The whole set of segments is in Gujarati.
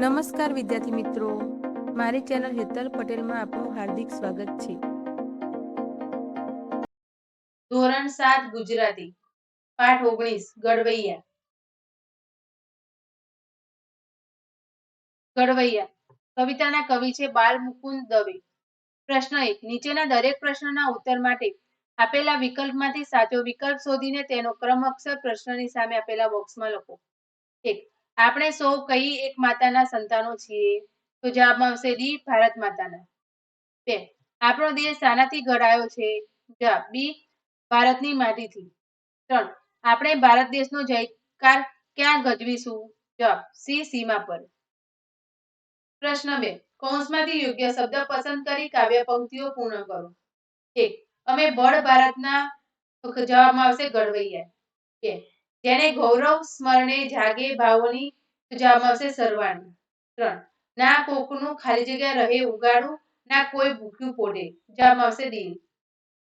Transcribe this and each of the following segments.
નમસ્કાર વિદ્યાર્થી મિત્રો. મારી ચેનલ હેતલ પટેલમાં આપનું હાર્દિક સ્વાગત છે. ધોરણ સાત ગુજરાતી. પાઠ ઓગણીસ ગડવૈયા ગડવૈયા કવિતાના કવિ છે બાલ મુકુંદ દવે. પ્રશ્ન એક, નીચેના દરેક પ્રશ્નના ઉત્તર માટે આપેલા વિકલ્પમાંથી સાચો વિકલ્પ શોધીને તેનો ક્રમ અક્ષર પ્રશ્નની સામે આપેલા બોક્સમાં લખો. એક આપણે સૌ કઈ એક માતાના સંતાનો છીએ, તો જવાબમાં આવશે ડી ભારત માતાના. બે, આપણો દેશ શાનાથી ઘડાયો છે. જવાબ બી, ભારતની માટીથી. ત્રણ, આપણે ભારત દેશનો જયકાર ક્યાં ગજવીશું? જવાબ સી, સીમા પર. પ્રશ્ન બે, કૌંસમાંથી યોગ્ય શબ્દ પસંદ કરી કાવ્ય પંક્તિઓ પૂર્ણ કરો. એક, અમે બળ ભારતના જવાબમાં આવશે ગઢવૈયા બે જેને ગૌરવ, સ્મરણે જાગે ભાવોની આવશે સરવાણી. ત્રણ, ના કોકનું ખાલી જગ્યા રહે ઉગાડું, ના કોઈ ભૂખ્યું પોડે આવશે દિલ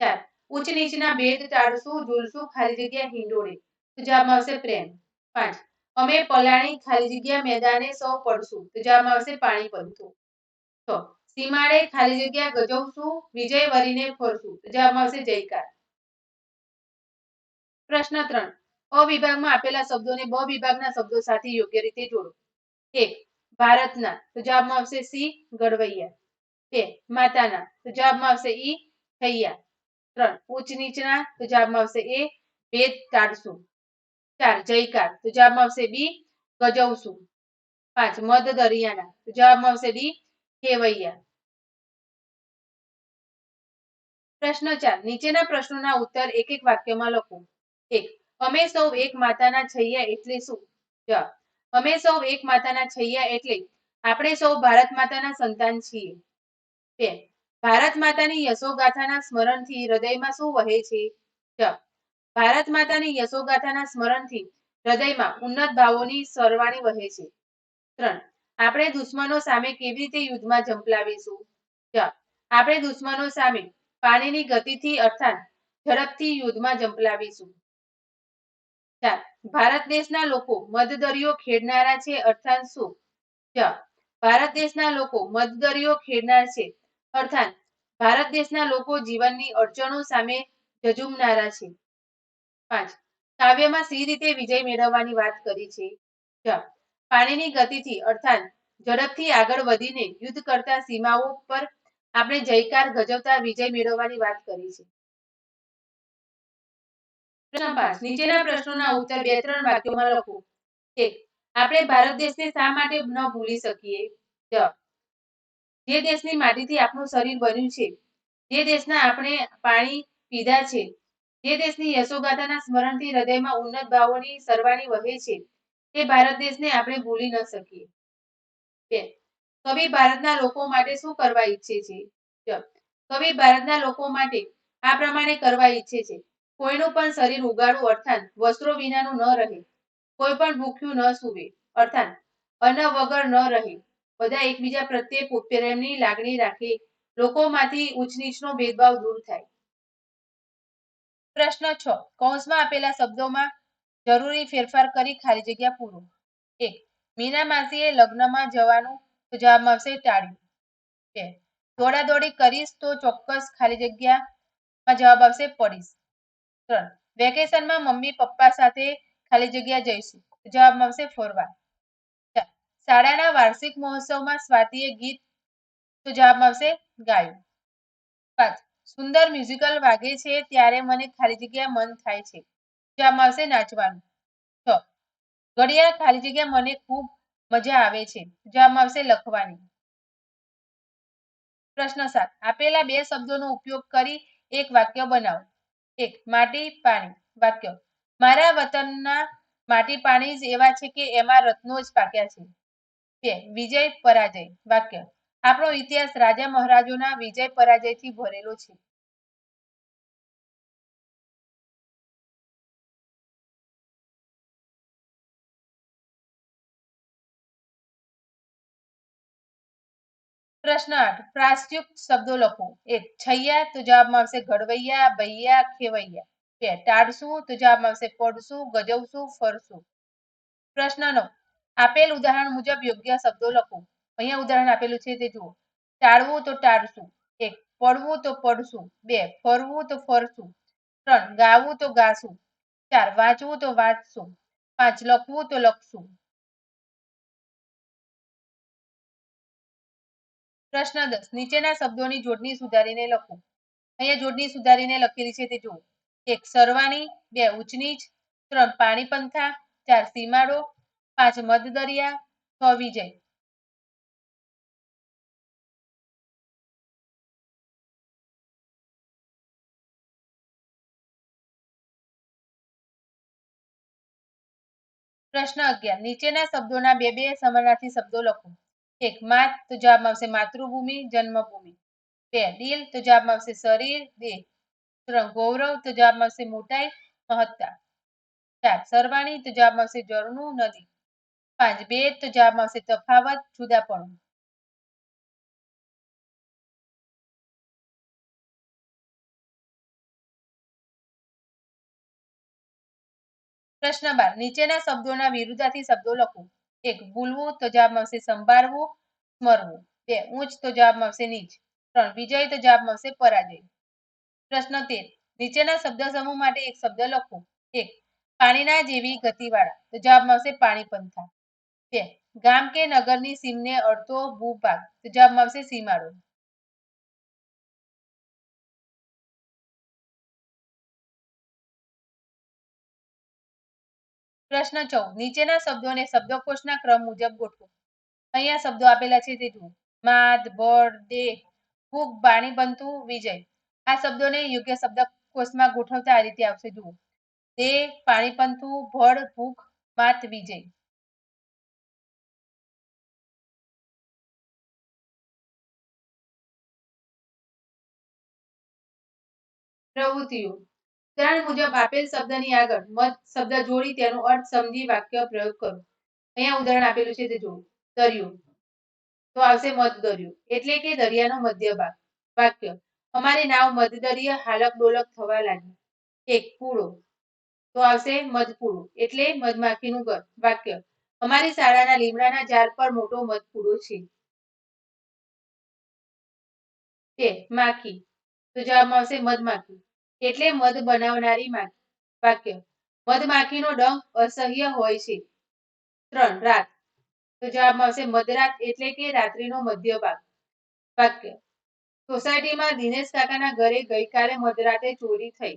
ચાર, ઉચ્ચ નીચના ભેદ ટાળશું, ઝૂલશું, ખાલી જગ્યા હિંડોળે જવાબમાં પ્રેમ. પાંચ, અમે પલાણી ખાલી જગ્યા મેદાને સૌ પડશું જવાબમાં આવશે પાણી પડતું છ, સીમાડે ખાલી જગ્યા ગજવશું, વિજય વરીને ફરશું જવાબમાં આવશે જયકાર. પ્રશ્ન ત્રણ અ આપેલા શબ્દોને બ વિભાગના શબ્દો સાથે યોગ્ય રીતે જોડો. એક ભારતના તો જવાબમાં આવશે સી ગડવૈયા બે માતાના તો જવાબમાં આવશે ઈ થૈયા. ત્રણ ઉચ્ચ નીચના તો જવાબમાં આવશે એ ભેદ ટાળશું ચાર જયકાર તો જવાબમાં આવશે બી ગજવશું. પાંચ મધ દરિયાના તો જવાબમાં આવશે ડી ખેવૈયા. પ્રશ્ન ચાર નીચેના પ્રશ્નોના ઉત્તર એક એક વાક્યમાં લખો. એક અમે સૌ એક માતાના છૈયા એટલે શું? અમે સૌ એક માતાના છૈયા એટલે આપણે સૌ ભારત માતાના સંતાન છીએ. બે, ભારત માતાની યશોગાથાના સ્મરણથી હૃદયમાં શું વહે છે? ભારત માતાની યશોગાથાના સ્મરણથી હૃદયમાં ઉન્નત ભાવોની સરવાણી વહે છે. ત્રણ, આપણે દુશ્મનો સામે કેવી રીતે યુદ્ધમાં ઝંપલાવીશું? જવાબ આપણે દુશ્મનો સામે પાણીની ગતિથી અર્થાત ઝડપથી યુદ્ધમાં ઝંપલાવીશું. ચાર ભારત દેશના લોકો મધદરિયો ખેડનારા છે અર્થાત શું? ચાર ભારત દેશના લોકો મધદરિયો ખેડનાર છે અર્થાત ભારત દેશના લોકો જીવનની અડચણો સામે જજુમનારા છે. પાંચ. કાવ્યમાં સી રીતે વિજય મેળવવાની વાત કરી છે? ચાર પાણીની ગતિથી અર્થાત ઝડપથી આગળ વધીને યુદ્ધ કરતા સીમાઓ પર આપણે જયકાર ગજવતા વિજય મેળવવાની વાત કરી છે. યશોગાથાના સ્મરણથી હૃદયમાં ઉન્નત ભાવોની સરવાણી વહે છે, તે ભારત દેશને આપણે ભૂલી ન શકીએ. બે. કવિ ભારતના લોકો માટે શું કરવા ઈચ્છે છે? કવિ ભારતના લોકો માટે આ પ્રમાણે કરવા ઈચ્છે છે. કોઈનું પણ શરીર ઉગાડું અર્થાત વસ્ત્રો વિનાનું ન રહે કોઈ પણ ભૂખ્યું ન સૂવે, અર્થાત અન્ન વગર ન રહે. બધા એકબીજા પ્રત્યે પ્રેમની લાગણી રાખે, લોકોમાંથી ઉચ્ચ ભેદભાવ દૂર થાય. પ્રશ્ન છ. કૌંસમાં આપેલા શબ્દોમાં જરૂરી ફેરફાર કરી ખાલી જગ્યા પૂરો. એક. મીના માસીએ લગ્નમાં જવાનું તો જવાબમાં આવશે ટાળ્યું. બે. દોડાદોડી કરીશ તો ચોક્કસ ખાલી જગ્યામાં જવાબ આવશે પડીશ. ત્રણ વેકેશનમાં મમ્મી પપ્પા સાથે ખાલી જગ્યા જઈશું. જવાબમાં આવશે ફરવા ચાર શાળાના વાર્ષિક મહોત્સવમાં સ્વાતિએ ગીત તો જવાબમાં આવશે ગાયું. પાંચ. સુંદર મ્યુઝિકલ વાગે છે ત્યારે મને ખાલી જગ્યા મન થાય છે. જવાબમાં આવશે નાચવાનું. છ. ઘડિયાળ ખાલી જગ્યા મને ખૂબ મજા આવે છે. જવાબમાં આવશે લખવાની. પ્રશ્ન સાત. આપેલા બે શબ્દોનો ઉપયોગ કરી એક વાક્ય બનાવો. એક માટી પાણી, વાક્ય. મારા વતનના માટી પાણી જ એવા છે કે એમાં રત્નો જ પાક્યા છે. બે, વિજય પરાજય, વાક્ય. આપણો ઇતિહાસ રાજા મહારાજોના વિજય પરાજયથી ભરેલો છે. પ્રશ્ન આઠ પ્રાસયુક્ત શબ્દો લખો. એક, છૈયા, તો જવાબમાં આવશે ઘડવૈયા ભૈયા ખેવૈયા. બે, ટાળશું, તો જવાબમાં આવશે પડશું ગજવશું, ફરશું. પ્રશ્ન નવ, આપેલ ઉદાહરણ મુજબ યોગ્ય શબ્દો લખો. અહીંયા ઉદાહરણ આપેલું છે તે જુઓ. ટાળવું તો ટાળશું. એક, પડવું તો પડશું. બે, ફરવું તો ફરશું. ત્રણ, ગાવું તો ગાશું. ચાર, વાંચવું તો વાંચશું. પાંચ, લખવું તો લખશું. પ્રશ્ન દસ. નીચેના શબ્દોની જોડણી સુધારીને લખો. અહીંયા જોડણી સુધારીને લખેલી છે તે જુઓ. એક, સરવાણી. બે, ઉચનીચ. ત્રણ પાણી પંથા ચાર, સીમાડો. પાંચ મધ દરિયા છ, વિજય. પ્રશ્ન અગિયાર. નીચેના શબ્દોના બે બે સમાનાર્થી શબ્દો લખો. એક માત તો જવાબમાં આવશે માતૃભૂમિ, જન્મભૂમિ. બે, દિલ તો જવાબમાં આવશે શરીર. દેહ ત્રણ, ગૌરવ તો જવાબમાં આવશે મોટાઈ, મહત્તા. ચાર, સરવાણી તો જવાબમાં આવશે ઝરણું, નદી. પાંચ ભેદ તો જવાબમાં આવશે તફાવત, જુદાપણું. પ્રશ્ન બાર, નીચેના શબ્દોના વિરુદ્ધાર્થી શબ્દો લખો. એક ભૂલવું તો જવાબમાં આવશે સંભાળવું, સ્મરવું. બે, ઊંચ તો જવાબમાં આવશે નીચ. ત્રણ, વિજય તો જવાબમાં આવશે પરાજય. પ્રશ્ન તેર, નીચેના શબ્દ સમૂહ માટે એક શબ્દ લખો. એક, પાણીના જેવી ગતિવાળા, તો જવાબમાં આવશે પાણી પંથા. બે, ગામ કે નગરની સીમને અડધો ભૂભાગ તો જવાબમાં આવશે સીમાડો. પ્રશ્ન ચૌદ નીચેના શબ્દોને શબ્દકોશના ક્રમ મુજબ ગોઠવો. અહીંયા શબ્દો આપેલા છે તે જુઓ. માદ બળ દેહ ફૂગ બાણી બનતું, વિજય. આ શબ્દોને યોગ્ય શબ્દકોશમાં ગોઠવતા આ રીતે આવશે. જુઓ. દેહ, પાણી પંથું ભળ ભૂખ માત વિજય. પ્રવૃત્તિઓ. ઉદાહરણ મુજબ આપેલ શબ્દની આગળ મત, શબ્દ જોડી, તેનો અર્થ સમજી વાક્ય પ્રયોગ કરો. અહીંયા ઉદાહરણ આપેલું છે, તે જો દરિયો. તો આવશે મધ દરિયો. એટલે કે દરિયાનો મધ્ય ભાગ. વાક્ય. અમારી નાવ મધ દરિય, હાલક ડોલક થવા લાગી એક, પૂળો. તો આવશે મધપૂળો એટલે મધમાખીનું ઘર. વાક્ય. અમારી શાળાના લીમડાના ઝાડ પર મોટો મધપૂળો છે. બે માખી. તો જવાબમાં આવશે મધમાખી એટલે મધ બનાવનારી માખી. વાક્ય, મધમાખીનો ડંખ અસહ્ય હોય છે. ત્રણ, રાત. તો જવાબમાં આવશે મધરાત એટલે કે રાત્રિનો મધ્ય ભાગ. વાક્ય, સોસાયટીમાં દિનેશ કાકાના ઘરે ગઈકાલે મધરાતે ચોરી થઈ.